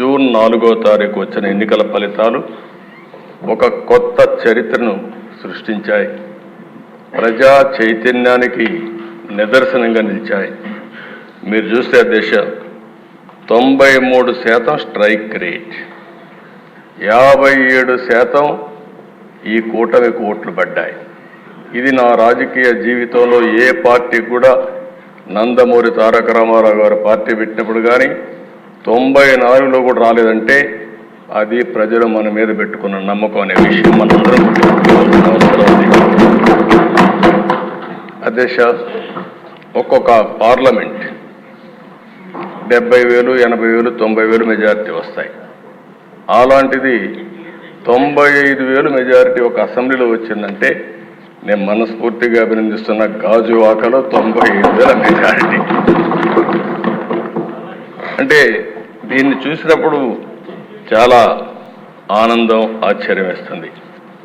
June నాలుగో తారీఖు వచ్చిన ఎన్నికల ఫలితాలు ఒక కొత్త చరిత్రను సృష్టించాయి. ప్రజా చైతన్యానికి నిదర్శనంగా నిలిచాయి. మీరు చూస్తే దేశ. తొంభై మూడు శాతం స్ట్రైక్ రేట్. యాభై ఏడు శాతం ఈ కూటమికి ఓట్లు పడ్డాయి. ఇది నా రాజకీయ జీవితంలో ఏ పార్టీ కూడా నందమూరి తారక రామారావు గారు పార్టీ పెట్టినప్పుడు కానీ తొంభై నాలుగులో కూడా రాలేదంటే అది ప్రజలు మన మీద పెట్టుకున్న నమ్మకం అనే విషయం మనందరం అధ్యక్ష ఒక్కొక్క పార్లమెంట్ డెబ్బై వేలు ఎనభై వేలు తొంభై వేలు మెజారిటీ వస్తాయి. అలాంటిది తొంభై ఐదు వేలు మెజారిటీ ఒక అసెంబ్లీలో వచ్చిందంటే నేను మనస్ఫూర్తిగా అభినందిస్తున్న గాజువాకలో తొంభై ఐదు వేల మెజారిటీ. అంటే దీన్ని చూసినప్పుడు చాలా ఆనందం ఆశ్చర్యం వేస్తుంది.